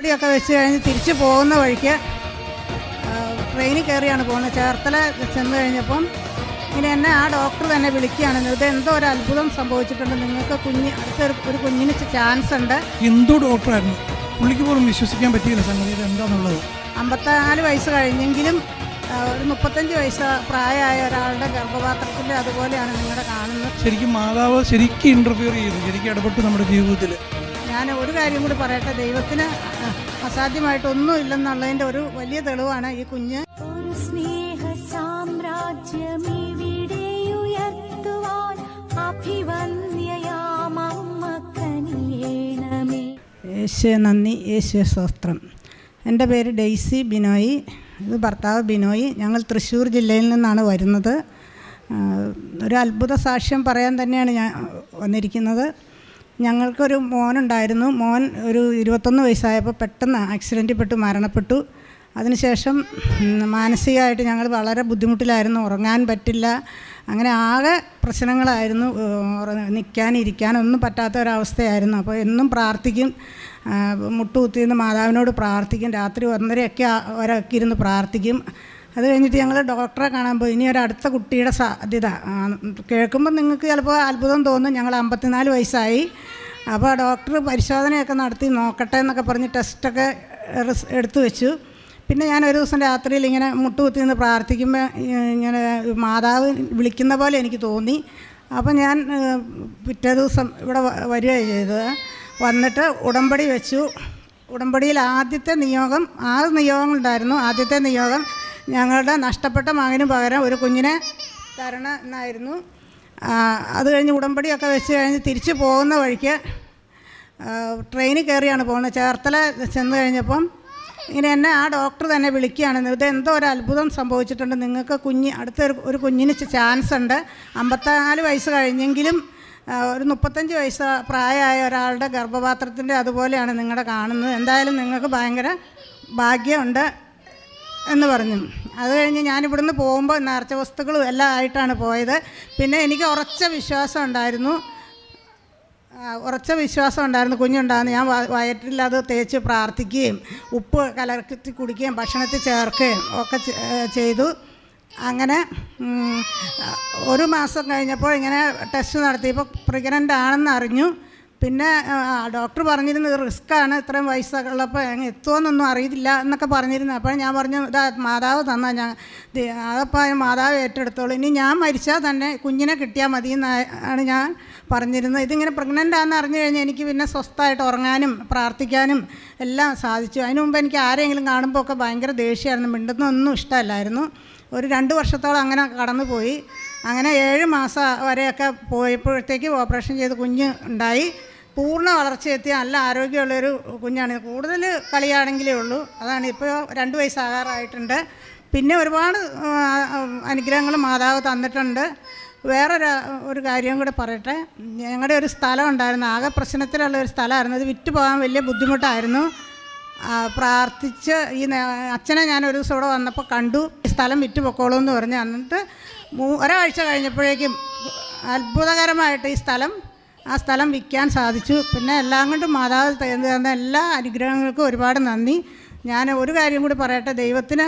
ഉടമ്പടിയൊക്കെ വെച്ച് കഴിഞ്ഞ് തിരിച്ചു പോകുന്ന വഴിക്ക് ട്രെയിനിൽ കയറിയാണ് പോകുന്നത്. ചേർത്തല ചെന്ന് കഴിഞ്ഞപ്പം ഇങ്ങനെ എന്നെ ആ ഡോക്ടർ തന്നെ വിളിക്കുകയാണ്. ഇത് എന്തോ ഒരു അത്ഭുതം സംഭവിച്ചിട്ടുണ്ട്. നിങ്ങൾക്ക് കുഞ്ഞ് അടുത്തൊരു ഒരു കുഞ്ഞിന് ചാൻസ് ഉണ്ട്. എന്തോ ഡോക്ടറായിരുന്നു പുള്ളിക്ക് പോലും വിശ്വസിക്കാൻ പറ്റിയില്ല സംഗതി. ഇത് എന്താണെന്നുള്ളത് അമ്പത്തിനാല് വയസ്സ് കഴിഞ്ഞെങ്കിലും ഒരു മുപ്പത്തഞ്ച് വയസ്സ് പ്രായമായ ഒരാളുടെ ഗർഭപാത്രത്തിൽ അതുപോലെയാണ് നിങ്ങളുടെ കാണുന്നത്. ശരിക്കും മാതാവ് ശരിക്കും ഇന്റർഫിയർ ചെയ്തു. ശരിക്കും ഇടപെട്ട് നമ്മുടെ ജീവിതത്തിൽ ഞാൻ ഒരു കാര്യം കൂടി പറയട്ടെ. ദൈവത്തിന് അസാധ്യമായിട്ടൊന്നും ഇല്ലെന്നുള്ളതിന്റെ ഒരു വലിയ തെളിവാണ് ഈ കുഞ്ഞ്. യേശുവെ നന്ദി യേശുവെ സ്വസ്ത്രം എന്റെ പേര് ഡെയ്സി ബിനോയി ഇത് ഭർത്താവ് ബിനോയി. ഞങ്ങൾ തൃശ്ശൂർ ജില്ലയിൽ നിന്നാണ് വരുന്നത്. ഒരു അത്ഭുത സാക്ഷ്യം പറയാൻ തന്നെയാണ് ഞാൻ വന്നിരിക്കുന്നത്. ഞങ്ങൾക്കൊരു മോനുണ്ടായിരുന്നു. മോൻ ഒരു ഇരുപത്തൊന്ന് വയസ്സായപ്പോൾ പെട്ടെന്ന് ആക്സിഡന്റിൽ പെട്ട് മരണപ്പെട്ടു. അതിനുശേഷം മാനസികമായിട്ട് ഞങ്ങൾ വളരെ ബുദ്ധിമുട്ടിലായിരുന്നു. ഉറങ്ങാൻ പറ്റില്ല. അങ്ങനെ ആകെ പ്രശ്നങ്ങളായിരുന്നു. നിൽക്കാൻ ഇരിക്കാനൊന്നും പറ്റാത്ത ഒരവസ്ഥയായിരുന്നു. അപ്പോൾ എന്നും പ്രാർത്ഥിക്കും. മുട്ടുകുത്തി നിന്ന് മാതാവിനോട് പ്രാർത്ഥിക്കും. രാത്രി ഒന്നരയൊക്കെ ഒരൊക്കെ ഇരുന്ന് പ്രാർത്ഥിക്കും. അത് കഴിഞ്ഞിട്ട് ഞങ്ങൾ ഡോക്ടറെ കാണാൻ പോയി. ഇനി ഒരു അടുത്ത കുട്ടിയുടെ സാധ്യത കേൾക്കുമ്പോൾ നിങ്ങൾക്ക് ചിലപ്പോൾ അത്ഭുതം തോന്നും. ഞങ്ങൾ അമ്പത്തിനാല് വയസ്സായി. അപ്പോൾ ഡോക്ടർ പരിശോധനയൊക്കെ നടത്തി നോക്കട്ടെ എന്നൊക്കെ പറഞ്ഞ് ടെസ്റ്റൊക്കെ എടുത്തു വെച്ചു. പിന്നെ ഞാൻ ഒരു ദിവസം രാത്രിയിൽ ഇങ്ങനെ മുട്ടുകുത്തി നിന്ന് പ്രാർത്ഥിക്കുമ്പോൾ ഇങ്ങനെ മാതാവ് വിളിക്കുന്ന പോലെ എനിക്ക് തോന്നി. അപ്പം ഞാൻ പിറ്റേ ദിവസം ഇവിടെ വരികയാണ് ചെയ്തത്. വന്നിട്ട് ഉടമ്പടി വെച്ചു. ഉടമ്പടിയിൽ ആദ്യത്തെ നിയോഗം ആറ് നിയോഗങ്ങളുണ്ടായിരുന്നു ആദ്യത്തെ നിയോഗം ഞങ്ങളുടെ നഷ്ടപ്പെട്ട മകന് പകരം ഒരു കുഞ്ഞിനെ തരണം എന്നായിരുന്നു. അത് കഴിഞ്ഞ് ഉടമ്പടിയൊക്കെ വെച്ച് കഴിഞ്ഞ് തിരിച്ചു പോകുന്ന വഴിക്ക് ട്രെയിനിൽ കയറിയാണ് പോകുന്നത്. ചേർത്തല ചെന്ന് കഴിഞ്ഞപ്പം ഇങ്ങനെ എന്നെ ആ ഡോക്ടർ തന്നെ വിളിക്കുകയാണ്. ഇത് എന്തോ ഒരു അത്ഭുതം സംഭവിച്ചിട്ടുണ്ട്. നിങ്ങൾക്ക് കുഞ്ഞ് അടുത്ത ഒരു കുഞ്ഞിന് ചാൻസ് ഉണ്ട്. അമ്പത്തിനാല് വയസ്സ് കഴിഞ്ഞെങ്കിലും ഒരു മുപ്പത്തഞ്ച് വയസ്സ് പ്രായമായ ഒരാളുടെ ഗർഭപാത്രത്തിന്റെ അതുപോലെയാണ് നിങ്ങളുടെ കാണുന്നത്. എന്തായാലും നിങ്ങൾക്ക് ഭയങ്കര ഭാഗ്യമുണ്ട്. എന്ന് പറഞ്ഞു. അത് കഴിഞ്ഞ് ഞാനിവിടുന്ന് പോകുമ്പോൾ നേർച്ച വസ്തുക്കളും എല്ലാം ആയിട്ടാണ് പോയത്. പിന്നെ എനിക്ക് ഉറച്ച വിശ്വാസം ഉണ്ടായിരുന്നു. ഉറച്ച വിശ്വാസം ഉണ്ടായിരുന്നു. കുഞ്ഞുണ്ടായിരുന്നു. ഞാൻ വയറ്റിൽ അത് തേച്ച് പ്രാർത്ഥിക്കുകയും ഉപ്പ് കലർത്തി കുടിക്കുകയും ഭക്ഷണത്തിൽ ചേർക്കുകയും ഒക്കെ ചെയ്തു. അങ്ങനെ ഒരു മാസം കഴിഞ്ഞപ്പോൾ ഇങ്ങനെ ടെസ്റ്റ് നടത്തിയപ്പോൾ പ്രഗ്നന്റ് ആണെന്ന് അറിഞ്ഞു. പിന്നെ ഡോക്ടർ പറഞ്ഞിരുന്നത് റിസ്ക് റിസ്ക്കാണ് ഇത്രയും വയസ്സുള്ളപ്പോൾ എത്തുമെന്നൊന്നും അറിയില്ല എന്നൊക്കെ പറഞ്ഞിരുന്നു അപ്പോൾ ഞാൻ പറഞ്ഞു ഇതാ മാതാവ് തന്നാൽ ഞാൻ അതപ്പോൾ മാതാവ് ഏറ്റെടുത്തോളൂ. ഇനി ഞാൻ മരിച്ചാൽ തന്നെ കുഞ്ഞിനെ കിട്ടിയാൽ മതി എന്നാണ് ഞാൻ പറഞ്ഞിരുന്നത്. ഇതിങ്ങനെ പ്രഗ്നന്റ് ആണെന്ന് അറിഞ്ഞു കഴിഞ്ഞാൽ എനിക്ക് പിന്നെ സ്വസ്ഥമായിട്ട് ഉറങ്ങാനും പ്രാർത്ഥിക്കാനും എല്ലാം സാധിച്ചു. അതിനു മുമ്പ് എനിക്ക് ആരെങ്കിലും കാണുമ്പോൾ ഒക്കെ ഭയങ്കര ദേഷ്യമായിരുന്നു മിണ്ടുന്നൊന്നും ഇഷ്ടമല്ലായിരുന്നു. ഒരു രണ്ട് വർഷത്തോളം അങ്ങനെ കടന്നുപോയി. അങ്ങനെ ഏഴ് മാസം വരെയൊക്കെ പോയപ്പോഴത്തേക്ക് ഓപ്പറേഷൻ ചെയ്ത് കുഞ്ഞ് ഉണ്ടായി. പൂർണ വളർച്ചയെത്തിയ നല്ല ആരോഗ്യമുള്ളൊരു കുഞ്ഞാണ്. കൂടുതൽ കളിയാണെങ്കിലേ ഉള്ളൂ. അതാണ് ഇപ്പോൾ രണ്ട് വയസ്സാകാറായിട്ടുണ്ട്. പിന്നെ ഒരുപാട് അനുഗ്രഹങ്ങൾ മാതാവ് തന്നിട്ടുണ്ട്. വേറൊരു ഒരു കാര്യം കൂടെ പറയട്ടെ. ഞങ്ങളുടെ ഒരു സ്ഥലം ഉണ്ടായിരുന്നു. ആകെ പ്രശ്നത്തിലുള്ള ഒരു സ്ഥലമായിരുന്നു. അത് വിറ്റ് പോകാൻ വലിയ ബുദ്ധിമുട്ടായിരുന്നു. പ്രാർത്ഥിച്ച് ഈ അച്ഛനെ ഞാൻ ഒരു ദിവസം ഇവിടെ വന്നപ്പോൾ കണ്ടു. സ്ഥലം വിറ്റ് പൊക്കോളൂ എന്ന് പറഞ്ഞ്. എന്നിട്ട് ഒരാഴ്ച കഴിഞ്ഞപ്പോഴേക്കും അത്ഭുതകരമായിട്ട് ഈ സ്ഥലം ആ സ്ഥലം വിൽക്കാൻ സാധിച്ചു. പിന്നെ എല്ലാം കൊണ്ടും മാതാവ് തന്ന എല്ലാ അനുഗ്രഹങ്ങൾക്കും ഒരുപാട് നന്ദി. ഞാൻ ഒരു കാര്യം കൂടി പറയട്ടെ. ദൈവത്തിന്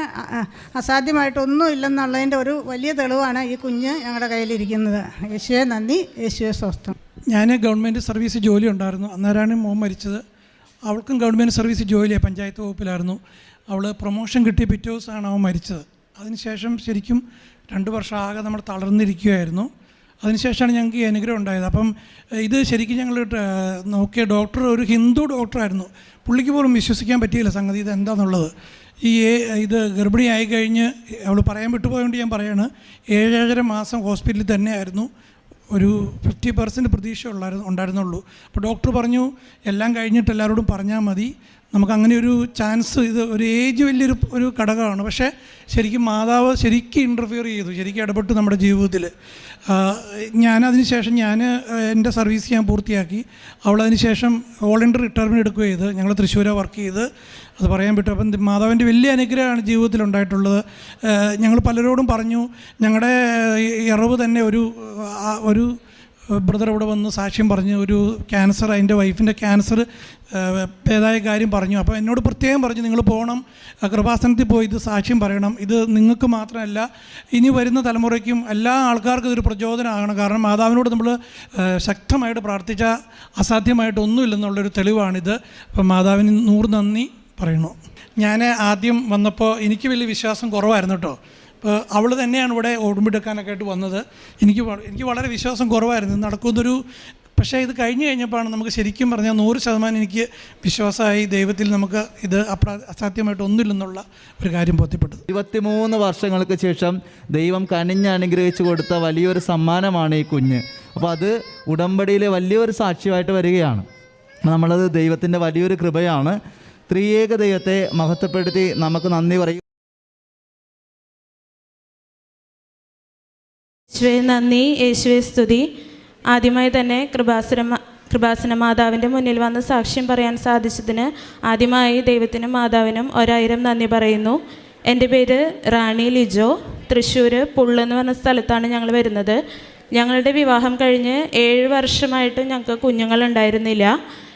അസാധ്യമായിട്ടൊന്നും ഇല്ലെന്നുള്ളതിന്റെ ഒരു വലിയ തെളിവാണ് ഈ കുഞ്ഞ് ഞങ്ങളുടെ കയ്യിലിരിക്കുന്നത്. യേശുവെ നന്ദി. യേശുവെ സ്വസ്ഥം. ഞാൻ ഗവൺമെന്റ് സർവീസ് ജോലി ഉണ്ടായിരുന്നു. അന്നേരമാണ് മോൻ മരിച്ചത്. അവൾക്കും ഗവൺമെന്റ് സർവീസ് ജോലിയാണ് പഞ്ചായത്ത് വകുപ്പിലായിരുന്നു. അവൾ പ്രൊമോഷൻ കിട്ടിയ പിറ്റേ ദിവസമാണ് അവൻ മരിച്ചത്. അതിനുശേഷം ശരിക്കും രണ്ട് വർഷം ആകെ നമ്മൾ തളർന്നിരിക്കുകയായിരുന്നു. അതിനുശേഷമാണ് ഞങ്ങൾക്ക് ഈ അനുഗ്രഹം ഉണ്ടായത്. അപ്പം ഇത് ശരിക്കും ഞങ്ങൾ നോക്കിയ ഡോക്ടർ ഒരു ഹിന്ദു ഡോക്ടറായിരുന്നു. പുള്ളിക്ക് പോലും വിശ്വസിക്കാൻ പറ്റിയില്ല സംഗതി ഇത് എന്താണെന്നുള്ളത് ഈ ഇത് ഗർഭിണിയായി കഴിഞ്ഞ് അവൾ പറയാൻ വിട്ടുപോയതുകൊണ്ട് ഞാൻ പറയാണ് ഏഴേഴര മാസം ഹോസ്പിറ്റലിൽ തന്നെയായിരുന്നു. ഒരു ഫിഫ്റ്റി പെർസെന്റ് പ്രതീക്ഷ ഉള്ളായിരുന്നു ഉണ്ടായിരുന്നുള്ളൂ. അപ്പോൾ ഡോക്ടർ പറഞ്ഞു എല്ലാം കഴിഞ്ഞിട്ട് എല്ലാവരോടും പറഞ്ഞാൽ മതി. നമുക്ക് അങ്ങനെ ഒരു ചാൻസ് ഇത് ഒരു ഏജ് വലിയൊരു ഒരു ഘടകമാണ്. പക്ഷേ ശരിക്കും മാതാവ് ശരിക്കും ഇന്റർഫിയർ ചെയ്തു ശരിക്കും ഇടപെട്ടു നമ്മുടെ ജീവിതത്തിൽ. ഞാനതിന് ശേഷം ഞാൻ എന്റെ സർവീസ് ഞാൻ പൂർത്തിയാക്കി. ശേഷം ഓൾ ഇന്ത്യ റിട്ടയർമെന്റ് എടുക്കുക ചെയ്ത് ഞങ്ങൾ തൃശ്ശൂരാണ് വർക്ക് ചെയ്ത് അത് പറയാൻ പറ്റും. അപ്പം മാധവന്റെ വലിയ അനുഗ്രഹമാണ് ജീവിതത്തിൽ ഉണ്ടായിട്ടുള്ളത്. ഞങ്ങൾ പലരോടും പറഞ്ഞു ഞങ്ങളുടെ ഇറവ് തന്നെ ഒരു ഒരു ബ്രദർ ഇവിടെ വന്ന് സാക്ഷ്യം പറഞ്ഞു ഒരു ക്യാൻസർ അതിന്റെ വൈഫിന്റെ ക്യാൻസർ ഏതായ കാര്യം പറഞ്ഞു. അപ്പോൾ എന്നോട് പ്രത്യേകം പറഞ്ഞു നിങ്ങൾ പോകണം കൃപാസനത്തിൽ പോയി ഇത് സാക്ഷ്യം പറയണം. ഇത് നിങ്ങൾക്ക് മാത്രമല്ല ഇനി വരുന്ന തലമുറയ്ക്കും എല്ലാ ആൾക്കാർക്കും ഇതൊരു പ്രചോദനമാകണം. കാരണം മാതാവിനോട് നമ്മൾ ശക്തമായിട്ട് പ്രാർത്ഥിച്ച അസാധ്യമായിട്ടൊന്നുമില്ലെന്നുള്ളൊരു തെളിവാണിത്. അപ്പം മാതാവിന് നൂറ് നന്ദി പറയണു ഞാൻ ആദ്യം വന്നപ്പോൾ എനിക്ക് വലിയ വിശ്വാസം കുറവായിരുന്നു കേട്ടോ. അവൾ തന്നെയാണ് ഇവിടെ ഓടുമ്പെടുക്കാനൊക്കെ ആയിട്ട് വന്നത്. എനിക്ക് എനിക്ക് വളരെ വിശ്വാസം കുറവായിരുന്നു. നടക്കുന്നൊരു പക്ഷേ ഇത് കഴിഞ്ഞ് കഴിഞ്ഞപ്പോഴാണ് നമുക്ക് ശരിക്കും പറഞ്ഞാൽ നൂറ് ശതമാനം എനിക്ക് വിശ്വാസമായി ദൈവത്തിൽ നമുക്ക് ഇത് അപ്രാ അസാധ്യമായിട്ട് ഒന്നുമില്ലെന്നുള്ള ഒരു കാര്യം ബോധ്യപ്പെട്ടത്. ഇരുപത്തിമൂന്ന് വർഷങ്ങൾക്ക് ശേഷം ദൈവം കനിഞ്ഞ് അനുഗ്രഹിച്ചു കൊടുത്ത വലിയൊരു സമ്മാനമാണ് ഈ കുഞ്ഞ്. അപ്പോൾ അത് ഉടമ്പടിയിലെ വലിയൊരു സാക്ഷ്യമായിട്ട് വരികയാണ്. നമ്മളത് ദൈവത്തിന്റെ വലിയൊരു കൃപയാണ്. ത്രിയേക ദൈവത്തെ മഹത്വപ്പെടുത്തി നമുക്ക് നന്ദി പറയും യേശുവെ നന്ദി. യേശുവെ സ്തുതി. ആദ്യമായി തന്നെ കൃപാസുര കൃപാസന മാതാവിന്റെ മുന്നിൽ വന്ന് സാക്ഷ്യം പറയാൻ സാധിച്ചതിന് ആദ്യമായി ദൈവത്തിനും മാതാവിനും ഒരായിരം നന്ദി പറയുന്നു. എന്റെ പേര് റാണി ലിജോ. തൃശ്ശൂർ പുള്ളെന്ന് പറഞ്ഞ സ്ഥലത്താണ് ഞങ്ങൾ വരുന്നത്. ഞങ്ങളുടെ വിവാഹം കഴിഞ്ഞ് ഏഴ് വർഷമായിട്ട് ഞങ്ങൾക്ക് കുഞ്ഞുങ്ങളുണ്ടായിരുന്നില്ല.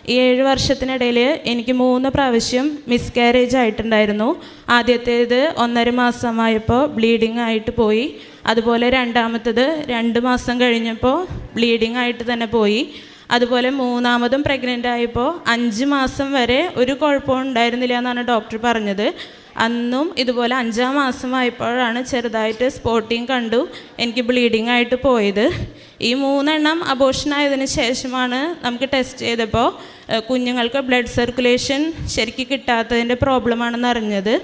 ഈ ഏഴ് വർഷത്തിനിടയിൽ എനിക്ക് മൂന്ന് പ്രാവശ്യം മിസ്കാരേജ് ആയിട്ടുണ്ടായിരുന്നു. ആദ്യത്തേത് ഒന്നര മാസമായപ്പോൾ ബ്ലീഡിങ് ആയിട്ട് പോയി. അതുപോലെ രണ്ടാമത്തത് രണ്ട് മാസം കഴിഞ്ഞപ്പോൾ ബ്ലീഡിംഗ് ആയിട്ട് തന്നെ പോയി. അതുപോലെ മൂന്നാമതും പ്രഗ്നന്റ് ആയപ്പോൾ അഞ്ച് മാസം വരെ ഒരു കുഴപ്പവും ഉണ്ടായിരുന്നില്ല എന്നാണ് ഡോക്ടർ പറഞ്ഞത്. അന്നും ഇതുപോലെ അഞ്ചാം മാസമായപ്പോഴാണ് ചെറുതായിട്ട് സ്പോട്ടിങ് കണ്ടു. എനിക്ക് ബ്ലീഡിംഗ് ആയിട്ട് പോയത്. ഈ മൂന്നെണ്ണം അബോഷൻ ആയതിന് ശേഷമാണ് നമുക്ക് ടെസ്റ്റ് ചെയ്തപ്പോൾ കുഞ്ഞുങ്ങൾക്ക് ബ്ലഡ് സർക്കുലേഷൻ ശരിക്കും കിട്ടാത്തതിന്റെ പ്രോബ്ലമാണെന്ന് അറിഞ്ഞത്.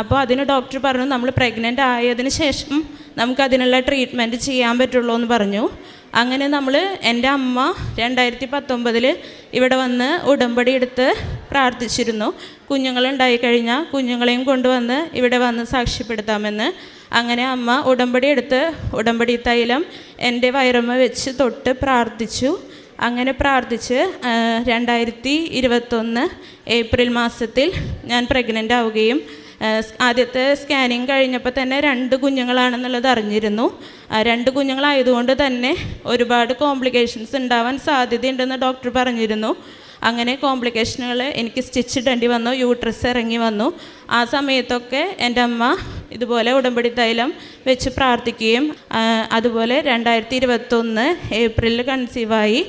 അപ്പോൾ അതിന് ഡോക്ടർ പറഞ്ഞു നമ്മൾ പ്രഗ്നന്റ് ആയതിന് ശേഷം നമുക്കതിനുള്ള ട്രീറ്റ്മെന്റ് ചെയ്യാൻ പറ്റുള്ളൂ എന്ന് പറഞ്ഞു. അങ്ങനെ നമ്മൾ എന്റെ അമ്മ രണ്ടായിരത്തി പത്തൊമ്പതിൽ ഇവിടെ വന്ന് ഉടമ്പടി എടുത്ത് പ്രാർത്ഥിച്ചിരുന്നു. കുഞ്ഞുങ്ങളുണ്ടായി കഴിഞ്ഞാൽ കുഞ്ഞുങ്ങളെയും കൊണ്ടുവന്ന് ഇവിടെ വന്ന് സാക്ഷ്യപ്പെടുത്താമെന്ന്. അങ്ങനെ അമ്മ ഉടമ്പടി എടുത്ത് ഉടമ്പടി തൈലം എന്റെ വയറമ്മ വെച്ച് തൊട്ട് പ്രാർത്ഥിച്ചു. അങ്ങനെ പ്രാർത്ഥിച്ച് രണ്ടായിരത്തി ഇരുപത്തൊന്ന് ഏപ്രിൽ മാസത്തിൽ ഞാൻ പ്രഗ്നന്റ് ആവുകയും ആദ്യത്തെ സ്കാനിങ് കഴിഞ്ഞപ്പോൾ തന്നെ രണ്ട് കുഞ്ഞുങ്ങളാണെന്നുള്ളത് അറിഞ്ഞിരുന്നു. രണ്ട് കുഞ്ഞുങ്ങളായതുകൊണ്ട് തന്നെ ഒരുപാട് കോംപ്ലിക്കേഷൻസ് ഉണ്ടാവാൻ സാധ്യതയുണ്ടെന്ന് ഡോക്ടർ പറഞ്ഞിരുന്നു. അങ്ങനെ കോംപ്ലിക്കേഷനുകൾ എനിക്ക് സ്റ്റിച്ച് ഇടേണ്ടി വന്നു യൂട്രസ് ഇറങ്ങി വന്നു. ആ സമയത്തൊക്കെ എന്റെ അമ്മ ഇതുപോലെ ഉടമ്പടി തൈലം വെച്ച് പ്രാർത്ഥിക്കുകയും അതുപോലെ രണ്ടായിരത്തി ഇരുപത്തൊന്ന് ഏപ്രിലിൽ കൺസീവായി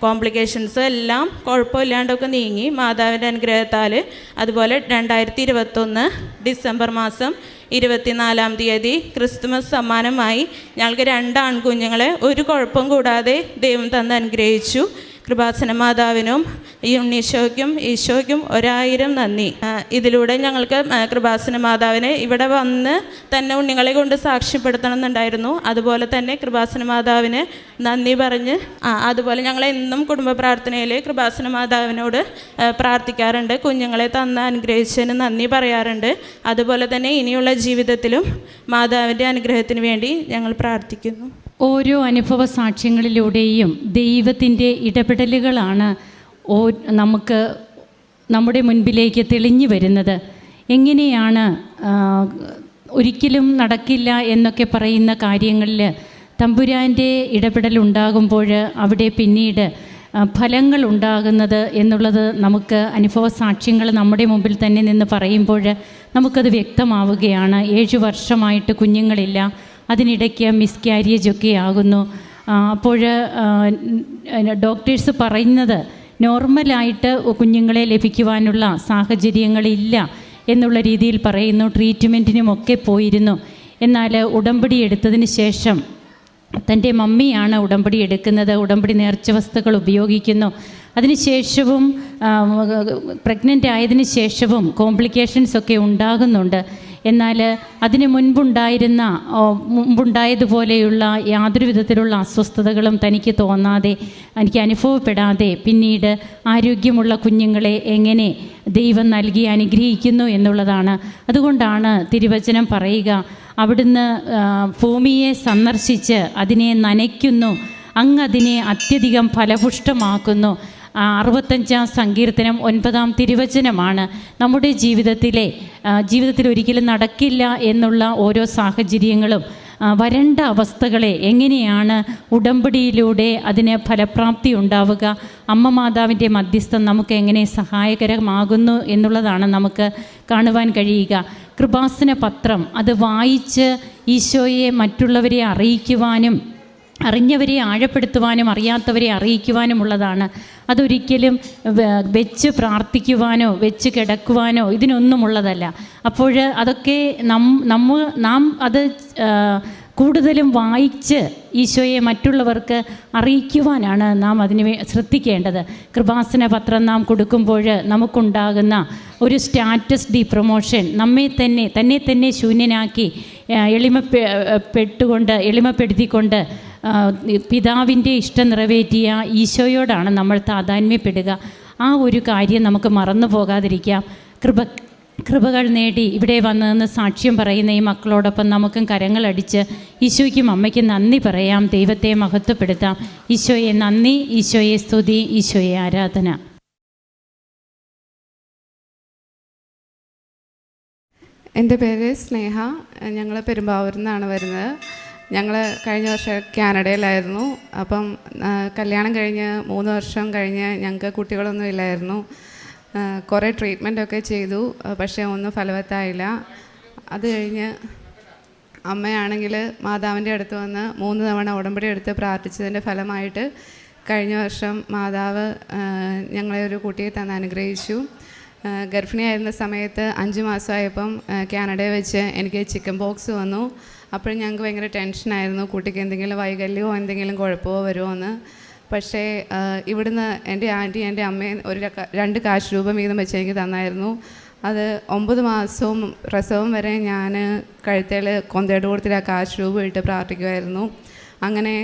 കോംപ്ലിക്കേഷൻസ് എല്ലാം കുഴപ്പമില്ലാണ്ടൊക്കെ നീങ്ങി മാതാവിന്റെ അനുഗ്രഹത്താൽ. അതുപോലെ രണ്ടായിരത്തി ഇരുപത്തൊന്ന് ഡിസംബർ മാസം ഇരുപത്തിനാലാം തീയതി ക്രിസ്തുമസ് സമ്മാനമായി ഞങ്ങൾക്ക് രണ്ട് ആൺകുഞ്ഞുങ്ങളെ ഒരു കുഴപ്പം കൂടാതെ ദൈവം തന്ന് അനുഗ്രഹിച്ചു. കൃപാസന മാതാവിനും ഈ ഉണ്ണീശോയ്ക്കും ഈശോയ്ക്കും ഒരായിരം നന്ദി. ഇതിലൂടെ ഞങ്ങൾക്ക് കൃപാസന മാതാവിനെ ഇവിടെ വന്ന് തന്നെ ഉണ്ണികളെ കൊണ്ട് സാക്ഷ്യപ്പെടുത്തണം എന്നുണ്ടായിരുന്നു അതുപോലെ തന്നെ കൃപാസന മാതാവിന് നന്ദി പറഞ്ഞ് അതുപോലെ ഞങ്ങൾ എന്നും കുടുംബ പ്രാർത്ഥനയിൽ കൃപാസന മാതാവിനോട് പ്രാർത്ഥിക്കാറുണ്ട്. കുഞ്ഞുങ്ങളെ തന്ന അനുഗ്രഹിച്ചതിന് നന്ദി പറയാറുണ്ട്. അതുപോലെ തന്നെ ഇനിയുള്ള ജീവിതത്തിലും മാതാവിന്റെ അനുഗ്രഹത്തിന് വേണ്ടി ഞങ്ങൾ പ്രാർത്ഥിക്കുന്നു. ഓരോ അനുഭവ സാക്ഷ്യങ്ങളിലൂടെയും ദൈവത്തിന്റെ ഇടപെടലുകളാണ് ഓ നമുക്ക് നമ്മുടെ മുൻപിലേക്ക് തെളിഞ്ഞു വരുന്നത്. എങ്ങനെയാണ് ഒരിക്കലും നടക്കില്ല എന്നൊക്കെ പറയുന്ന കാര്യങ്ങളിൽ തമ്പുരാന്റെ ഇടപെടൽ ഉണ്ടാകുമ്പോൾ അവിടെ പിന്നീട് ഫലങ്ങൾ ഉണ്ടാകുന്നത് എന്നുള്ളത് നമുക്ക് അനുഭവ സാക്ഷ്യങ്ങൾ നമ്മുടെ മുമ്പിൽ തന്നെ നിന്ന് പറയുമ്പോൾ നമുക്കത് വ്യക്തമാവുകയാണ്. ഏഴു വർഷമായിട്ട് കുഞ്ഞുങ്ങളില്ല. അതിനിടയ്ക്ക് മിസ്കാരിയേജ് ഒക്കെ ആകുന്നു. അപ്പോൾ ഡോക്ടേഴ്സ് പറയുന്നത് നോർമലായിട്ട് കുഞ്ഞുങ്ങളെ ലഭിക്കുവാനുള്ള സാഹചര്യങ്ങളില്ല എന്നുള്ള രീതിയിൽ പറയുന്നു. ട്രീറ്റ്മെന്റിനുമൊക്കെ പോയിരുന്നു. എന്നാൽ ഉടമ്പടി എടുത്തതിന് ശേഷം തന്റെ മമ്മിയാണ് ഉടമ്പടി എടുക്കുന്നത്. ഉടമ്പടി നേർച്ച വസ്തുക്കൾ ഉപയോഗിക്കുന്നു. അതിനുശേഷവും പ്രഗ്നന്റ് ആയതിനു ശേഷവും കോംപ്ലിക്കേഷൻസ് ഒക്കെ ഉണ്ടാകുന്നുണ്ട്. എന്നാൽ അതിന് മുൻപുണ്ടായിരുന്ന മുമ്പുണ്ടായതുപോലെയുള്ള യാതൊരു വിധത്തിലുള്ള അസ്വസ്ഥതകളും തനിക്ക് തോന്നാതെ എനിക്ക് അനുഭവപ്പെടാതെ പിന്നീട് ആരോഗ്യമുള്ള കുഞ്ഞുങ്ങളെ എങ്ങനെ ദൈവം നൽകി അനുഗ്രഹിക്കുന്നു എന്നുള്ളതാണ്. അതുകൊണ്ടാണ് തിരുവചനം പറയുക അവിടുന്ന് ഭൂമിയെ സന്ദർശിച്ച് അതിനെ നനയ്ക്കുന്നു അങ്ങ് അതിനെ അത്യധികം ഫലപുഷ്ടമാക്കുന്നു അറുപത്തഞ്ചാം സങ്കീർത്തനം ഒൻപതാം തിരുവചനമാണ് നമ്മുടെ ജീവിതത്തിലെ ജീവിതത്തിൽ ഒരിക്കലും നടക്കില്ല എന്നുള്ള ഓരോ സാഹചര്യങ്ങളും വരണ്ട അവസ്ഥകളെ എങ്ങനെയാണ് ഉടമ്പടിയിലൂടെ അതിന് ഫലപ്രാപ്തി ഉണ്ടാവുക അമ്മ മാതാവിന്റെ മധ്യസ്ഥം നമുക്ക് എങ്ങനെ സഹായകരമാകുന്നു എന്നുള്ളതാണ് നമുക്ക് കാണുവാൻ കഴിയുക. കൃപാസന പത്രം അത് വായിച്ച് ഈശോയെ മറ്റുള്ളവരെ അറിയിക്കുവാനും അറിഞ്ഞവരെ ആഴപ്പെടുത്തുവാനും അറിയാത്തവരെ അറിയിക്കുവാനുമുള്ളതാണ് അതൊരിക്കലും വെച്ച് പ്രാർത്ഥിക്കുവാനോ വെച്ച് കിടക്കുവാനോ ഇതിനൊന്നുമുള്ളതല്ല. അപ്പോൾ അതൊക്കെ നം നമ്മ നാം അത് കൂടുതലും വായിച്ച് ഈശോയെ മറ്റുള്ളവർക്ക് അറിയിക്കുവാനാണ് നാം അതിന് ശ്രദ്ധിക്കേണ്ടത്. കൃപാസന പത്രം നാം കൊടുക്കുമ്പോൾ നമുക്കുണ്ടാകുന്ന ഒരു സ്റ്റാറ്റസ് ഡി പ്രൊമോഷൻ നമ്മെ തന്നെ തന്നെ തന്നെ ശൂന്യനാക്കി എളിമപ്പെട്ടുകൊണ്ട് എളിമപ്പെ പെട്ടുകൊണ്ട് എളിമപ്പെടുത്തിക്കൊണ്ട് പിതാവിന്റെ ഇഷ്ടം നിറവേറ്റിയ ഈശോയോടാണ് നമ്മൾ താതാന്മ്യപ്പെടുക. ആ ഒരു കാര്യം നമുക്ക് മറന്നു പോകാതിരിക്കാം. കൃപ കൃപകൾ നേടി ഇവിടെ വന്നതെന്ന് സാക്ഷ്യം പറയുന്ന ഈ മക്കളോടൊപ്പം നമുക്കും കരങ്ങളടിച്ച് ഈശോയ്ക്കും അമ്മയ്ക്കും നന്ദി പറയാം. ദൈവത്തെ മഹത്വപ്പെടുത്താം. ഈശോയെ നന്ദി ഈശോയെ സ്തുതി ഈശോയെ ആരാധന. എന്റെ പേര് സ്നേഹ. ഞങ്ങൾ പെരുമ്പാവൂരിൽ നിന്നാണ് വരുന്നത്. ഞങ്ങൾ കഴിഞ്ഞ വർഷം കാനഡയിലായിരുന്നു. അപ്പം കല്യാണം കഴിഞ്ഞ് മൂന്ന് വർഷം കഴിഞ്ഞ് ഞങ്ങൾക്ക് കുട്ടികളൊന്നും ഇല്ലായിരുന്നു. കുറേ ട്രീറ്റ്മെന്റൊക്കെ ചെയ്തു പക്ഷേ ഒന്നും ഫലവത്തായില്ല. അത് കഴിഞ്ഞ് അമ്മയാണെങ്കിൽ മാതാവിന്റെ അടുത്ത് വന്ന് മൂന്ന് തവണ ഉടമ്പടി എടുത്ത് പ്രാർത്ഥിച്ചതിന്റെ ഫലമായിട്ട് കഴിഞ്ഞ വർഷം മാതാവ് ഞങ്ങളെ ഒരു കുട്ടിയെ തന്ന് അനുഗ്രഹിച്ചു. ഗർഭിണിയായിരുന്ന സമയത്ത് അഞ്ച് മാസമായപ്പം കാനഡയിൽ വെച്ച് എനിക്ക് ചിക്കൻ ബോക്സ് വന്നു. അപ്പോൾ ഞങ്ങൾക്ക് ഭയങ്കര ടെൻഷനായിരുന്നു കുട്ടിക്ക് എന്തെങ്കിലും വൈകല്യമോ എന്തെങ്കിലും കുഴപ്പമോ വരുമോ എന്ന്. പക്ഷേ ഇവിടുന്ന് എന്റെ ആന്റി എന്റെ അമ്മയും ഒരു രണ്ട് കാശ് രൂപ വീതം വെച്ച് എനിക്ക് തന്നായിരുന്നു. അത് ഒമ്പത് മാസവും പ്രസവം വരെ ഞാൻ കഴുത്തേൽ കൊന്തയുടെ കൂടത്തിൽ ആ കാശ് രൂപ ഇട്ട് പ്രാർത്ഥിക്കുമായിരുന്നു. അങ്ങനെ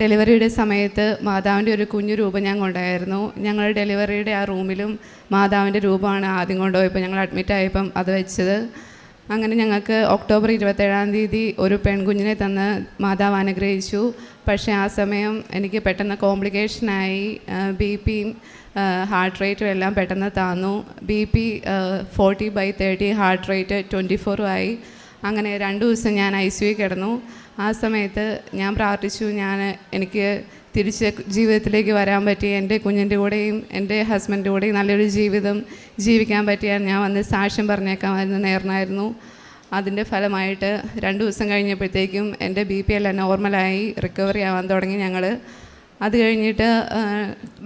ഡെലിവറിയുടെ സമയത്ത് മാതാവിന്റെ ഒരു കുഞ്ഞു രൂപം ഞാൻ കൊണ്ടായിരുന്നു ഞങ്ങൾ ഡെലിവറിയുടെ ആ റൂമിലും മാതാവിന്റെ രൂപമാണ് ആദ്യം കൊണ്ടുപോയപ്പോൾ ഞങ്ങൾ അഡ്മിറ്റ് ആയപ്പം അത് വെച്ചത്. അങ്ങനെ ഞങ്ങൾക്ക് ഒക്ടോബർ ഇരുപത്തേഴാം തീയതി ഒരു പെൺകുഞ്ഞിനെ തന്ന് മാതാവ് അനുഗ്രഹിച്ചു. പക്ഷേ ആ സമയം എനിക്ക് പെട്ടെന്ന് കോംപ്ലിക്കേഷനായി ബി പിയും ഹാർട്ട് റേറ്റും എല്ലാം പെട്ടെന്ന് താന്നു. B P forty by thirty heart rate twenty ഫോറും ആയി. അങ്ങനെ രണ്ട് ദിവസം ഞാൻ ഐ സി കിടന്നു. ആ സമയത്ത് ഞാൻ പ്രാർത്ഥിച്ചു. ഞാൻ എനിക്ക് തിരിച്ച് ജീവിതത്തിലേക്ക് വരാൻ പറ്റി. എന്റെ കുഞ്ഞിന്റെ കൂടെയും എന്റെ ഹസ്ബൻഡിന്റെ കൂടെയും നല്ലൊരു ജീവിതം ജീവിക്കാൻ പറ്റിയാൽ ഞാൻ വന്ന് സാക്ഷ്യം പറഞ്ഞേക്കാമായിരുന്നു നേർന്നായിരുന്നു. അതിന്റെ ഫലമായിട്ട് രണ്ട് ദിവസം കഴിഞ്ഞപ്പോഴത്തേക്കും എന്റെ ബി പി എല്ലാം നോർമലായി റിക്കവറി ആവാൻ തുടങ്ങി ഞങ്ങൾ അത് കഴിഞ്ഞിട്ട്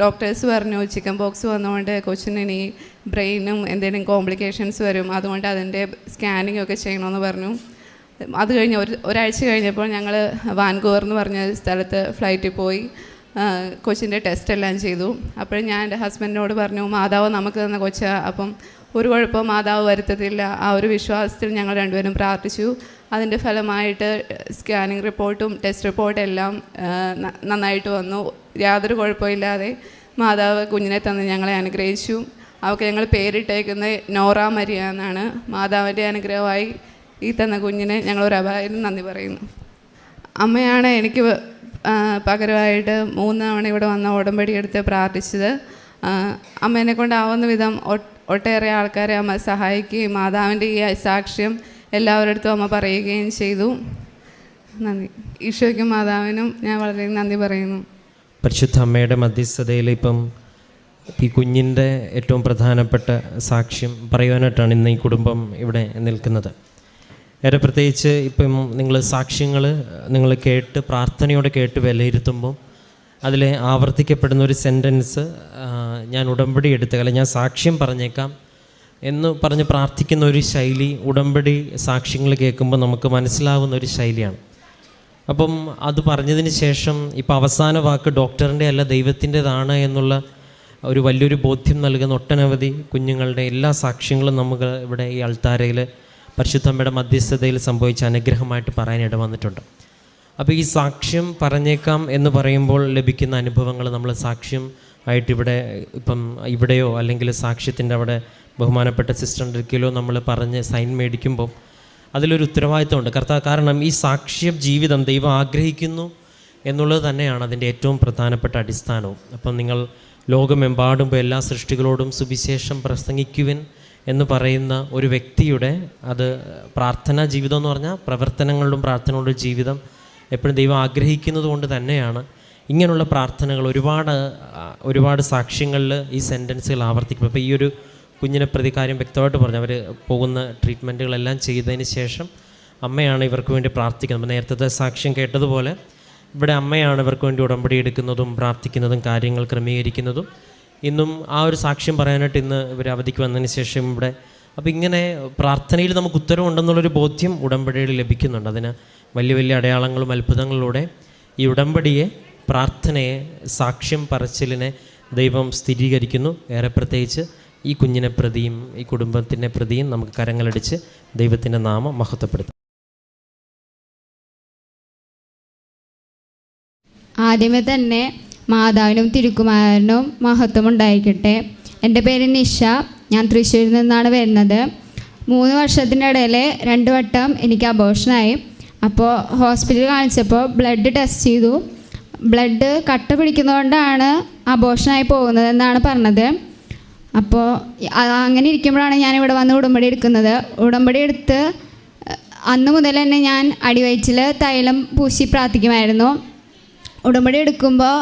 ഡോക്ടേഴ്സ് പറഞ്ഞു ചിക്കൻ ബോക്സ് വന്നുകൊണ്ട് കൊച്ചിന് ബ്രെയിനും എന്തെങ്കിലും കോംപ്ലിക്കേഷൻസ് വരും. അതുകൊണ്ട് അതിന്റെ സ്കാനിങ് ഒക്കെ ചെയ്യണമെന്ന് പറഞ്ഞു. അത് കഴിഞ്ഞ് ഒരു ഒരാഴ്ച കഴിഞ്ഞപ്പോൾ ഞങ്ങൾ വാൻകൂവർ എന്ന് പറഞ്ഞ സ്ഥലത്ത് ഫ്ലൈറ്റിൽ പോയി. കൊച്ചിന്റെ ടെസ്റ്റ് എല്ലാം ചെയ്തു. അപ്പോഴും ഞാൻ എന്റെ ഹസ്ബൻഡിനോട് പറഞ്ഞു മാതാവ് നമുക്ക് തന്ന കൊച്ച. അപ്പം ഒരു കുഴപ്പം മാതാവ് വരുത്തത്തില്ല. ആ ഒരു വിശ്വാസത്തിൽ ഞങ്ങൾ രണ്ടുപേരും പ്രാർത്ഥിച്ചു. അതിന്റെ ഫലമായിട്ട് സ്കാനിങ് റിപ്പോർട്ടും ടെസ്റ്റ് റിപ്പോർട്ടും എല്ലാം നന്നായിട്ട് വന്നു. യാതൊരു കുഴപ്പമില്ലാതെ മാതാവ് കുഞ്ഞിനെ തന്ന് ഞങ്ങളെ അനുഗ്രഹിച്ചു. അവൾക്ക് ഞങ്ങൾ പേരിട്ടേക്കുന്നത് നോറ മരിയ എന്നാണ്. മാതാവിന്റെ അനുഗ്രഹമായി ഈ തന്ന കുഞ്ഞിനെ ഞങ്ങൾ ഒരു അപായം നന്ദി പറയുന്നു. അമ്മയാണ് എനിക്ക് പകരമായിട്ട് മൂന്ന് ഇവിടെ വന്ന ഉടമ്പടി എടുത്ത് പ്രാർത്ഥിച്ചത്. അമ്മേനെ കൊണ്ടാവുന്ന വിധം ഒട്ടേറെ ആൾക്കാരെ അമ്മ സഹായിക്കുകയും മാതാവിന്റെ ഈ സാക്ഷ്യം എല്ലാവരുടെ അടുത്തും അമ്മ പറയുകയും ചെയ്തു. നന്ദി. ഈശോയ്ക്കും മാതാവിനും ഞാൻ വളരെ നന്ദി പറയുന്നു. പരിശുദ്ധ അമ്മയുടെ മധ്യസ്ഥതയിൽ ഇപ്പം ഈ കുഞ്ഞിന്റെ ഏറ്റവും പ്രധാനപ്പെട്ട സാക്ഷ്യം പറയുവാനായിട്ടാണ് ഇന്ന് ഈ കുടുംബം ഇവിടെ നിൽക്കുന്നത്. ഏറെ പ്രത്യേകിച്ച് ഇപ്പം നിങ്ങൾ സാക്ഷ്യങ്ങൾ നിങ്ങൾ കേട്ട് പ്രാർത്ഥനയോടെ കേട്ട് വിലയിരുത്തുമ്പോൾ അതിൽ ആവർത്തിക്കപ്പെടുന്ന ഒരു സെന്റൻസ് ഞാൻ ഉടമ്പടി എടുത്ത അല്ലെങ്കിൽ ഞാൻ സാക്ഷ്യം പറഞ്ഞേക്കാം എന്ന് പറഞ്ഞ് പ്രാർത്ഥിക്കുന്ന ഒരു ശൈലി ഉടമ്പടി സാക്ഷ്യങ്ങൾ കേൾക്കുമ്പോൾ നമുക്ക് മനസ്സിലാവുന്ന ഒരു ശൈലിയാണ്. അപ്പം അത് പറഞ്ഞതിന് ശേഷം ഇപ്പോൾ അവസാന വാക്ക് ഡോക്ടറിന്റെ അല്ല ദൈവത്തിന്റെതാണ് എന്നുള്ള ഒരു വലിയൊരു ബോധ്യം നൽകുന്ന ഒട്ടനവധി കുഞ്ഞുങ്ങളുടെ എല്ലാ സാക്ഷ്യങ്ങളും നമുക്ക് ഇവിടെ ഈ അൾത്താരയിൽ പരിശുദ്ധമ്മയുടെ മധ്യസ്ഥതയിൽ സംഭവിച്ച അനുഗ്രഹമായിട്ട് പറയാനിട വന്നിട്ടുണ്ട്. അപ്പോൾ ഈ സാക്ഷ്യം പറഞ്ഞേക്കാം എന്ന് പറയുമ്പോൾ ലഭിക്കുന്ന അനുഭവങ്ങൾ നമ്മൾ സാക്ഷ്യം ആയിട്ട് ഇവിടെ ഇപ്പം ഇവിടെയോ അല്ലെങ്കിൽ സാക്ഷ്യത്തിന്റെ അവിടെ ബഹുമാനപ്പെട്ട സിസ്റ്ററിന്റെ നമ്മൾ പറഞ്ഞ് സൈൻ മേടിക്കുമ്പോൾ അതിലൊരു ഉത്തരവാദിത്തമുണ്ട്. കർത്താവ് കാരണം ഈ സാക്ഷ്യ ജീവിതം ദൈവം ആഗ്രഹിക്കുന്നു എന്നുള്ളത് തന്നെയാണ് അതിന്റെ ഏറ്റവും പ്രധാനപ്പെട്ട അടിസ്ഥാനവും. അപ്പം നിങ്ങൾ ലോകമെമ്പാടുമ്പോൾ എല്ലാ സൃഷ്ടികളോടും സുവിശേഷം പ്രസംഗിക്കുവിൻ. എന്ന് പറയുന്ന ഒരു വ്യക്തിയുടെ അത് പ്രാർത്ഥനാ ജീവിതം എന്ന് പറഞ്ഞാൽ പ്രവർത്തനങ്ങളിലും പ്രാർത്ഥനകളുടെ ജീവിതം എപ്പോഴും ദൈവം ആഗ്രഹിക്കുന്നത് കൊണ്ട് തന്നെയാണ്. ഇങ്ങനെയുള്ള പ്രാർത്ഥനകൾ ഒരുപാട് ഒരുപാട് സാക്ഷ്യങ്ങളിൽ ഈ സെന്റൻസുകൾ ആവർത്തിക്കും. അപ്പോൾ ഈ ഒരു കുഞ്ഞിനെ പ്രതി കാര്യം വ്യക്തമായിട്ട് പറഞ്ഞു. അവർ പോകുന്ന ട്രീറ്റ്മെന്റുകളെല്ലാം ചെയ്തതിന് ശേഷം അമ്മയാണ് ഇവർക്ക് വേണ്ടി പ്രാർത്ഥിക്കുന്നത്. നേരത്തെ സാക്ഷ്യം കേട്ടതുപോലെ ഇവിടെ അമ്മയാണ് ഇവർക്ക് വേണ്ടി ഉടമ്പടി എടുക്കുന്നതും പ്രാർത്ഥിക്കുന്നതും കാര്യങ്ങൾ ക്രമീകരിക്കുന്നതും. ഇന്നും ആ ഒരു സാക്ഷ്യം പറയാനായിട്ട് ഇന്ന് ഇവർ അവധിക്ക് വന്നതിന് ശേഷം ഇവിടെ അപ്പോൾ ഇങ്ങനെ പ്രാർത്ഥനയിൽ നമുക്ക് ഉത്തരവുണ്ടെന്നുള്ളൊരു ബോധ്യം ഉടമ്പടിയിൽ ലഭിക്കുന്നുണ്ട്. അതിന് വലിയ വലിയ അടയാളങ്ങളും അത്ഭുതങ്ങളിലൂടെ ഈ ഉടമ്പടിയെ പ്രാർത്ഥനയെ സാക്ഷ്യം പറച്ചിലിനെ ദൈവം സ്ഥിരീകരിക്കുന്നു. ഏറെ പ്രത്യേകിച്ച് ഈ കുഞ്ഞിനെ പ്രതിയും ഈ കുടുംബത്തിന്റെ പ്രതിയും നമുക്ക് കരങ്ങളടിച്ച് ദൈവത്തിന്റെ നാമം മഹത്വപ്പെടുത്താം. ആദ്യമേ തന്നെ മാതാവിനും തിരുക്കുമാരനും മഹത്വം ഉണ്ടായിരിക്കട്ടെ. എന്റെ പേര് നിഷ. ഞാൻ തൃശ്ശൂരിൽ നിന്നാണ് വരുന്നത്. മൂന്ന് വർഷത്തിന്റെ ഇടയിൽ രണ്ട് വട്ടം എനിക്ക് അബോഷനായി അപ്പോൾ ഹോസ്പിറ്റലിൽ കാണിച്ചപ്പോൾ ബ്ലഡ് ടെസ്റ്റ് ചെയ്തു. ബ്ലഡ് കട്ട പിടിക്കുന്നതുകൊണ്ടാണ് അബോഷനായി പോകുന്നതെന്നാണ് പറഞ്ഞത്. അപ്പോൾ അങ്ങനെ ഇരിക്കുമ്പോഴാണ് ഞാൻ ഇവിടെ വന്ന് ഉടമ്പടി എടുക്കുന്നത്. ഉടമ്പടി എടുത്ത് അന്ന് മുതൽ തന്നെ ഞാൻ അടിവയറ്റിൽ തൈലം പൂശി പ്രാർത്ഥിക്കുമായിരുന്നു. ഉടമ്പടി എടുക്കുമ്പോൾ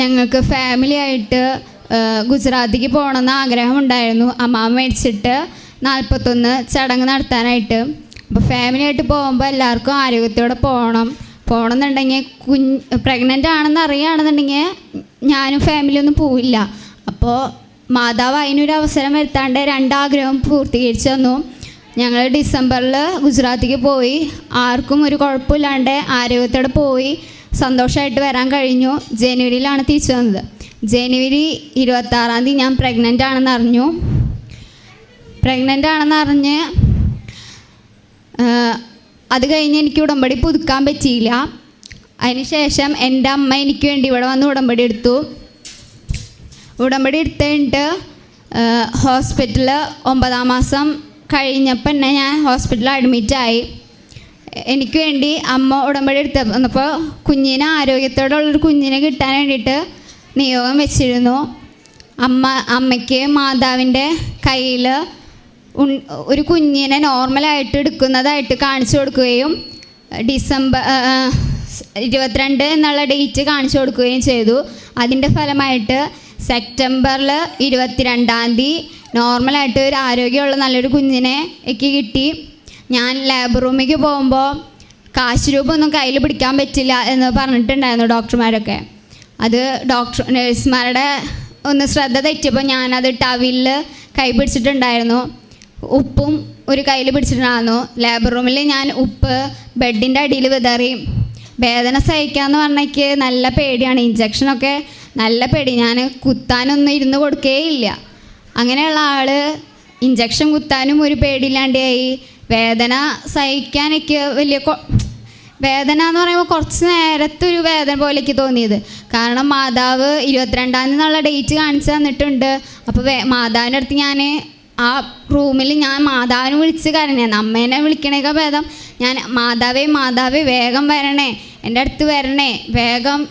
ഞങ്ങൾക്ക് ഫാമിലി ആയിട്ട് ഗുജറാത്തിക്ക് പോകണമെന്ന് ആഗ്രഹമുണ്ടായിരുന്നു. അമ്മാവൻ മേടിച്ചിട്ട് നാൽപ്പത്തൊന്ന് ചടങ്ങ് നടത്താനായിട്ട്. അപ്പോൾ ഫാമിലി ആയിട്ട് പോകുമ്പോൾ എല്ലാവർക്കും ആരോഗ്യത്തോടെ പോകണം. പോകണമെന്നുണ്ടെങ്കിൽ കുഞ്ഞ് പ്രഗ്നന്റ് ആണെന്ന് അറിയുകയാണെന്നുണ്ടെങ്കിൽ ഞാനും ഫാമിലി ഒന്നും പോവില്ല. അപ്പോൾ മാതാവ് അതിനൊരു അവസരം വരുത്താണ്ട് രണ്ടാഗ്രഹം പൂർത്തീകരിച്ചു തന്നു. ഞങ്ങൾ ഡിസംബറിൽ ഗുജറാത്തിക്ക് പോയി. ആർക്കും ഒരു കുഴപ്പമില്ലാണ്ട് ആരോഗ്യത്തോടെ പോയി. സന്തോഷമായിട്ട് വരാൻ കഴിഞ്ഞു. ജനുവരിയിലാണ് തിരിച്ചു വന്നത്. ജനുവരി ഇരുപത്താറാം തീയതി ഞാൻ പ്രഗ്നന്റ് ആണെന്ന് അറിഞ്ഞു. പ്രഗ്നന്റ് ആണെന്ന് അറിഞ്ഞ് അത് കഴിഞ്ഞ് എനിക്ക് ഉടമ്പടി പുതുക്കാൻ പറ്റിയില്ല. അതിനുശേഷം എന്റെ അമ്മ എനിക്ക് വേണ്ടി ഇവിടെ വന്ന് ഉടമ്പടി എടുത്തു. ഉടമ്പടി എടുത്ത് കഴിഞ്ഞിട്ട് ഹോസ്പിറ്റലിൽ ഒമ്പതാം മാസം കഴിഞ്ഞപ്പോൾ തന്നെ ഞാൻ ഹോസ്പിറ്റലിൽ അഡ്മിറ്റായി എനിക്ക് വേണ്ടി അമ്മ ഉടമ്പടി എടുത്ത് വന്നപ്പോൾ കുഞ്ഞിനെ ആരോഗ്യത്തോടുള്ളൊരു കുഞ്ഞിനെ കിട്ടാൻ വേണ്ടിയിട്ട് നിയോഗം വെച്ചിരുന്നു. അമ്മ അമ്മയ്ക്ക് മാതാവിന്റെ കയ്യിൽ ഒരു കുഞ്ഞിനെ നോർമലായിട്ട് എടുക്കുന്നതായിട്ട് കാണിച്ചു കൊടുക്കുകയും ഡിസംബർ ഇരുപത്തിരണ്ട് എന്നുള്ള ഡേറ്റ് കാണിച്ചു കൊടുക്കുകയും ചെയ്തു. അതിന്റെ ഫലമായിട്ട് സെപ്റ്റംബറിൽ ഇരുപത്തിരണ്ടാം തീയതി നോർമലായിട്ട് ഒരു ആരോഗ്യമുള്ള നല്ലൊരു കുഞ്ഞിനെ എനിക്ക് കിട്ടി. ഞാൻ ലാബ് റൂമിലേക്ക് പോകുമ്പോൾ കാശ് രൂപമൊന്നും കയ്യിൽ പിടിക്കാൻ പറ്റില്ല എന്ന് പറഞ്ഞിട്ടുണ്ടായിരുന്നു ഡോക്ടർമാരൊക്കെ. അത് ഡോക്ടർ നഴ്സുമാരുടെ ഒന്ന് ശ്രദ്ധ തെറ്റിയപ്പോൾ ഞാനത് ടവിലിൽ കൈ പിടിച്ചിട്ടുണ്ടായിരുന്നു. ഉപ്പും ഒരു കയ്യിൽ പിടിച്ചിട്ടുണ്ടായിരുന്നു. ലേബർ റൂമിൽ ഞാൻ ഉപ്പ് ബെഡിന്റെ അടിയിൽ വിതറി. വേദന സഹിക്കാന്ന് പറഞ്ഞേക്ക് നല്ല പേടിയാണ്. ഇഞ്ചക്ഷനൊക്കെ നല്ല പേടി. ഞാൻ കുത്താനൊന്നും ഇരുന്ന് കൊടുക്കേയില്ല. അങ്ങനെയുള്ള ആൾ ഇഞ്ചക്ഷൻ കുത്താനും ഒരു പേടിയില്ലാണ്ടായി. വേദന സഹിക്കാൻ എനിക്ക് വലിയ വേദന എന്ന് പറയുമ്പോൾ കുറച്ച് നേരത്തെ ഒരു വേദന പോലെ എനിക്ക് തോന്നിയത്. കാരണം മാതാവ് ഇരുപത്തിരണ്ടാം തീയതി എന്നുള്ള ഡേറ്റ് കാണിച്ചു തന്നിട്ടുണ്ട്. അപ്പോൾ വേ മാതാവിന്റെ അടുത്ത് ഞാൻ ആ റൂമിൽ ഞാൻ മാതാവിനെ വിളിച്ച് കരഞ്ഞായിരുന്നു അമ്മേനെ വിളിക്കണേക്കാൾ ഭേദം. ഞാൻ മാതാവേ മാതാവേ വേഗം വരണേ. എന്റെ അടുത്ത് വരണേ. വേഗം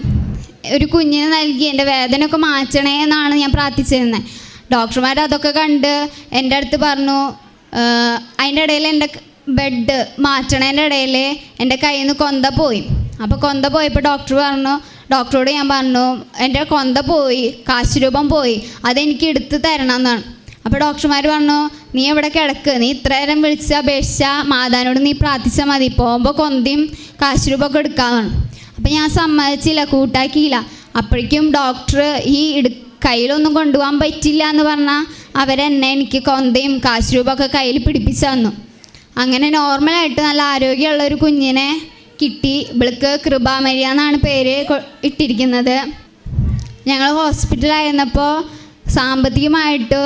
ഒരു കുഞ്ഞിനെ നൽകി. എന്റെ വേദനയൊക്കെ മാറ്റണേ എന്നാണ് ഞാൻ പ്രാർത്ഥിച്ചിരുന്നത് ഡോക്ടർമാർ അതൊക്കെ കണ്ട് എന്റെ അടുത്ത് പറഞ്ഞു. "ആഹ് അതിന്റെ ഇടയിൽ എന്റെ ബെഡ് മാറ്റണേന്റെ ഇടയിൽ എന്റെ കയ്യിൽ നിന്ന് കൊന്ത പോയി. അപ്പോൾ കൊന്ത പോയപ്പോൾ ഡോക്ടർ പറഞ്ഞു ഡോക്ടറോട് ഞാൻ പറഞ്ഞു എന്റെ കൊന്ത പോയി കാശ് രൂപം പോയി അതെനിക്ക് എടുത്ത് തരണം എന്നാണ്. അപ്പോൾ ഡോക്ടർമാർ പറഞ്ഞു നീ എവിടെ കിടക്ക്? നീ ഇത്ര നേരം വിളിച്ച അപേക്ഷിച്ച മാതാവിനോട് നീ പ്രാർത്ഥിച്ചാൽ മതി. പോകുമ്പോൾ കൊന്തയും കാശ് രൂപമൊക്കെ എടുക്കാമെന്നാണ് അപ്പം ഞാൻ സമ്മതിച്ചില്ല കൂട്ടാക്കിയില്ല. അപ്പോഴേക്കും ഡോക്ടർ ഈ ഇടു കയ്യിലൊന്നും കൊണ്ടുപോകാൻ പറ്റില്ല എന്ന് പറഞ്ഞാൽ അവരെന്നെ എനിക്ക് കൊന്തയും കാശ് രൂപമൊക്കെ കയ്യിൽ പിടിപ്പിച്ചു തന്നു. അങ്ങനെ നോർമലായിട്ട് നല്ല ആരോഗ്യമുള്ള ഒരു കുഞ്ഞിനെ കിട്ടി. ഇവൾക്ക് കൃപാമരിയ എന്നാണ് പേര് ഇട്ടിരിക്കുന്നത്. ഞങ്ങൾ ഹോസ്പിറ്റലായിരുന്നപ്പോൾ സാമ്പത്തികമായിട്ട്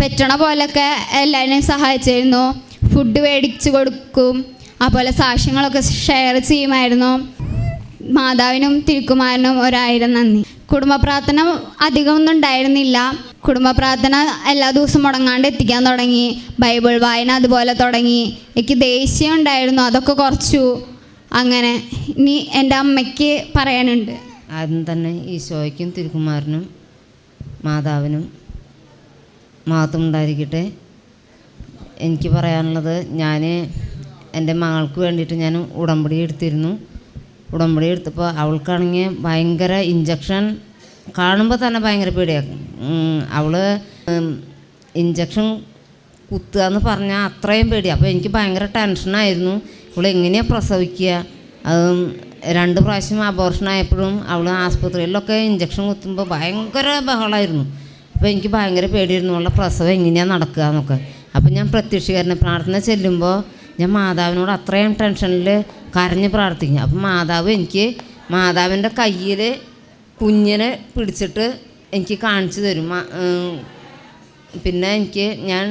പെറ്റണ പോലൊക്കെ എല്ലാവരെയും സഹായിച്ചിരുന്നു. ഫുഡ് മേടിച്ച് കൊടുക്കും അതുപോലെ സാക്ഷ്യങ്ങളൊക്കെ ഷെയർ ചെയ്യുമായിരുന്നു. മാതാവിനും തിരുക്കുമാരനും ഒരായിരം നന്ദി. കുടുംബ പ്രാർത്ഥന അധികമൊന്നും ഉണ്ടായിരുന്നില്ല. കുടുംബ പ്രാർത്ഥന എല്ലാ ദിവസവും മുടങ്ങാണ്ട് എത്തിക്കാൻ തുടങ്ങി. ബൈബിൾ വായന അതുപോലെ തുടങ്ങി. എനിക്ക് ദേഷ്യം ഉണ്ടായിരുന്നു. അതൊക്കെ കുറച്ചു. അങ്ങനെ ഇനി എന്റെ അമ്മയ്ക്ക് പറയാനുണ്ട്. ആദ്യം തന്നെ ഈശോയ്ക്കും തിരുക്കുമാരനും മാതാവിനും മഹത്വം ഉണ്ടായിരിക്കട്ടെ. എനിക്ക് പറയാനുള്ളത് ഞാൻ എന്റെ മകൾക്ക് വേണ്ടിയിട്ട് ഞാൻ ഉടമ്പടി എടുത്തിരുന്നു. ഉടമ്പടി എടുത്തപ്പോൾ അവൾക്കാണെങ്കിൽ ഭയങ്കര ഇഞ്ചക്ഷൻ കാണുമ്പോൾ തന്നെ ഭയങ്കര പേടിയാണ് അവൾ ഇഞ്ചക്ഷൻ കുത്തുക എന്ന് പറഞ്ഞാൽ അത്രയും പേടി അപ്പോൾ എനിക്ക് ഭയങ്കര ടെൻഷനായിരുന്നു അവൾ എങ്ങനെയാണ് പ്രസവിക്കുക അതും രണ്ട് പ്രാവശ്യം അബോർഷൻ ആയപ്പോഴും അവൾ ആസ്പത്രിയിലൊക്കെ ഇഞ്ചക്ഷൻ കുത്തുമ്പോൾ ഭയങ്കര ബഹളമായിരുന്നു അപ്പോൾ എനിക്ക് ഭയങ്കര പേടിയായിരുന്നു. അവളുടെ പ്രസവം എങ്ങനെയാണ് നടക്കുക എന്നൊക്കെ അപ്പോൾ ഞാൻ പ്രത്യക്ഷീകരണ പ്രാർത്ഥന ചെല്ലുമ്പോൾ ഞാൻ മാതാവിനോട് അത്രയും ടെൻഷനിൽ കരഞ്ഞ് പ്രാർത്ഥിക്കും അപ്പം മാതാവ് എനിക്ക് മാതാവിന്റെ കയ്യിൽ കുഞ്ഞിനെ പിടിച്ചിട്ട് എനിക്ക് കാണിച്ചു തരും. പിന്നെ എനിക്ക് ഞാൻ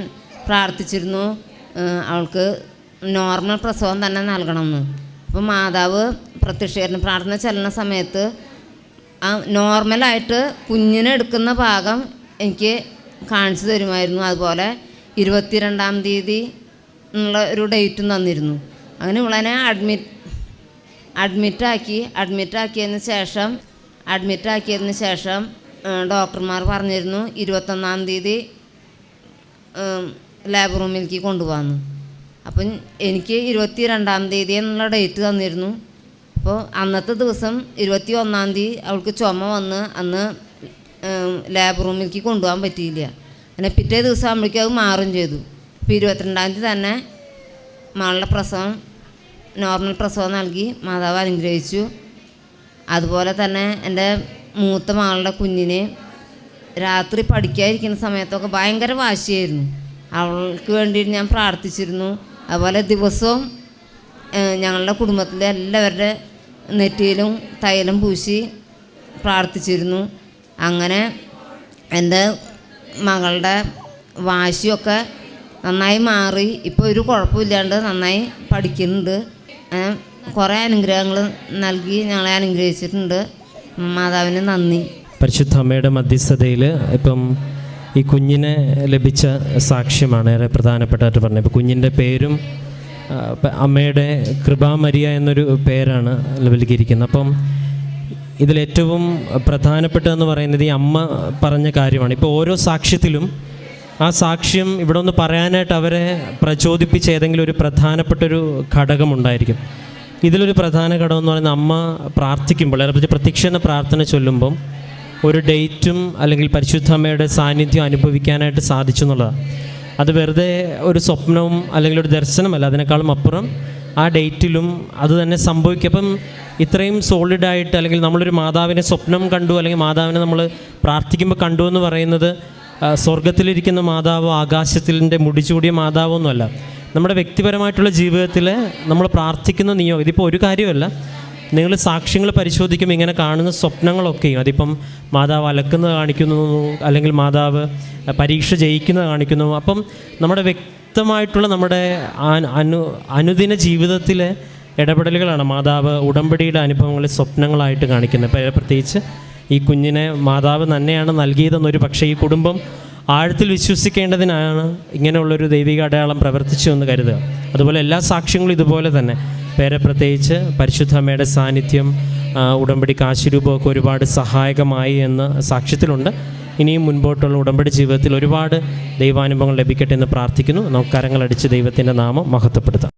പ്രാർത്ഥിച്ചിരുന്നു അവൾക്ക് നോർമൽ പ്രസവം തന്നെ നൽകണമെന്ന്. അപ്പോൾ മാതാവ് പ്രത്യക്ഷീകരണ പ്രാർത്ഥന ചെല്ലുന്ന സമയത്ത് ആ നോർമലായിട്ട് കുഞ്ഞിനെ എടുക്കുന്ന ഭാഗം എനിക്ക് കാണിച്ചു തരുമായിരുന്നു. അതുപോലെ ഇരുപത്തിരണ്ടാം തീയതി എന്നുള്ള ഒരു ഡേറ്റും തന്നിരുന്നു. അങ്ങനെ ഇവളനെ അഡ്മിറ്റ് അഡ്മിറ്റാക്കി അഡ്മിറ്റാക്കിയതിന് ശേഷം അഡ്മിറ്റാക്കിയതിന് ശേഷം ഡോക്ടർമാർ പറഞ്ഞിരുന്നു ഇരുപത്തൊന്നാം തീയതി ലാബ് റൂമിലേക്ക് കൊണ്ടുപോകാമെന്ന് അപ്പം എനിക്ക് ഇരുപത്തി രണ്ടാം തീയതി എന്നുള്ള ഡേറ്റ് തന്നിരുന്നു. അപ്പോൾ അന്നത്തെ ദിവസം ഇരുപത്തി ഒന്നാം തീയതി അവൾക്ക് ചുമ വന്ന് അന്ന് ലാബ് റൂമിലേക്ക് കൊണ്ടുപോകാൻ പറ്റിയില്ല. അങ്ങനെ പിറ്റേ ദിവസം ആകുമ്പോഴേക്കും അത് മാറും ചെയ്തു. അപ്പോൾ ഇരുപത്തിരണ്ടാം തീയതി തന്നെ മകളുടെ പ്രസവം നോർമൽ പ്രസവം നൽകി മാതാവ് അനുഗ്രഹിച്ചു. അതുപോലെ തന്നെ എന്റെ മൂത്ത മകളുടെ കുഞ്ഞിനെ രാത്രി പഠിക്കാതിരിക്കുന്ന സമയത്തൊക്കെ ഭയങ്കര വാശിയായിരുന്നു. അവൾക്ക് വേണ്ടി ഞാൻ പ്രാർത്ഥിച്ചിരുന്നു. അതുപോലെ ദിവസവും ഞങ്ങളുടെ കുടുംബത്തിലെ എല്ലാവരുടെ നെറ്റിയിലും തൈലം പൂശി പ്രാർത്ഥിച്ചിരുന്നു. അങ്ങനെ എന്റെ മകളുടെ വാശിയൊക്കെ നന്നായി മാറി. ഇപ്പോൾ ഒരു കുഴപ്പമില്ലാണ്ട് നന്നായി പഠിക്കുന്നുണ്ട്. കുറേ അനുഗ്രഹങ്ങൾ നൽകി ഞങ്ങളെ അനുഗ്രഹിച്ചിട്ടുണ്ട്. മാതാവിന് നന്ദി. പരിശുദ്ധ അമ്മയുടെ മധ്യസ്ഥതയിൽ ഇപ്പം ഈ കുഞ്ഞിനെ ലഭിച്ച സാക്ഷ്യമാണ് ഏറെ പ്രധാനപ്പെട്ടായിട്ട് പറഞ്ഞത്. ഇപ്പം കുഞ്ഞിന്റെ പേരും അമ്മയുടെ കൃപാമരിയ എന്നൊരു പേരാണ് നൽകിയിരിക്കുന്നത്. അപ്പം ഇതിലേറ്റവും പ്രധാനപ്പെട്ടതെന്ന് പറയുന്നത് ഈ അമ്മ പറഞ്ഞ കാര്യമാണ്. ഇപ്പോൾ ഓരോ സാക്ഷ്യത്തിലും ആ സാക്ഷ്യം ഇവിടെ ഒന്ന് പറയാനായിട്ട് അവരെ പ്രചോദിപ്പിച്ച ഏതെങ്കിലും ഒരു പ്രധാനപ്പെട്ട പ്രധാനപ്പെട്ടൊരു ഘടകമുണ്ടായിരിക്കും. ഇതിലൊരു പ്രധാന ഘടകം എന്ന് പറയുന്നത് അമ്മ പ്രാർത്ഥിക്കുമ്പോൾ അല്ലെങ്കിൽ പ്രത്യക്ഷ എന്ന പ്രാർത്ഥന ചൊല്ലുമ്പം ഒരു ഡേറ്റും അല്ലെങ്കിൽ പരിശുദ്ധ അമ്മയുടെ സാന്നിധ്യം അനുഭവിക്കാനായിട്ട് സാധിച്ചു എന്നുള്ളതാണ് അത് വെറുതെ ഒരു സ്വപ്നവും അല്ലെങ്കിൽ ഒരു ദർശനമല്ല അതിനേക്കാളും അപ്പുറം ആ ഡേറ്റിലും അത് തന്നെ സംഭവിക്കും. അപ്പം ഇത്രയും സോളിഡായിട്ട് അല്ലെങ്കിൽ നമ്മളൊരു മാതാവിനെ സ്വപ്നം കണ്ടു അല്ലെങ്കിൽ മാതാവിനെ നമ്മൾ പ്രാർത്ഥിക്കുമ്പോൾ കണ്ടു എന്ന് പറയുന്നത് സ്വർഗത്തിലിരിക്കുന്ന മാതാവോ ആകാശത്തിന്റെ മുടിചൂടിയ മാതാവോ ഒന്നുമല്ല. നമ്മുടെ വ്യക്തിപരമായിട്ടുള്ള ജീവിതത്തിൽ നമ്മൾ പ്രാർത്ഥിക്കുന്ന നിയോഗം ഇതിപ്പോൾ ഒരു കാര്യമല്ല. നിങ്ങൾ സാക്ഷ്യങ്ങൾ പരിശോധിക്കുമ്പോൾ ഇങ്ങനെ കാണുന്ന സ്വപ്നങ്ങളൊക്കെയും അതിപ്പം മാതാവ് അലക്കുന്നത് കാണിക്കുന്നു അല്ലെങ്കിൽ മാതാവ് പരീക്ഷ ജയിക്കുന്നത് കാണിക്കുന്നു. അപ്പം നമ്മുടെ വ്യക്തമായിട്ടുള്ള നമ്മുടെ അനു അനുദിന ജീവിതത്തിലെ ഇടപെടലുകളാണ് മാതാവ് ഉടമ്പടിയുടെ അനുഭവങ്ങളിൽ സ്വപ്നങ്ങളായിട്ട് കാണിക്കുന്നത്. പ്രത്യേകിച്ച് ഈ കുഞ്ഞിനെ മാതാവ് തന്നെയാണ് നൽകിയതെന്നൊരു പക്ഷേ ഈ കുടുംബം ആഴത്തിൽ വിശ്വസിക്കേണ്ടതിനാണ് ഇങ്ങനെയുള്ളൊരു ദൈവിക അടയാളം പ്രവർത്തിച്ചു എന്ന് കരുതുക. അതുപോലെ എല്ലാ സാക്ഷ്യങ്ങളും ഇതുപോലെ തന്നെ. പേരെ പ്രത്യേകിച്ച് പരിശുദ്ധമ്മയുടെ സാന്നിധ്യം ഉടമ്പടി കാശുരൂപമൊക്കെ ഒരുപാട് സഹായകമായി എന്ന് സാക്ഷ്യത്തിലുണ്ട്. ഇനിയും മുൻപോട്ടുള്ള ഉടമ്പടി ജീവിതത്തിൽ ഒരുപാട് ദൈവാനുഭവങ്ങൾ ലഭിക്കട്ടെ എന്ന് പ്രാർത്ഥിക്കുന്നു. നമുക്ക് കരങ്ങളടിച്ച് ദൈവത്തിന്റെ നാമം മഹത്വപ്പെടുത്താം.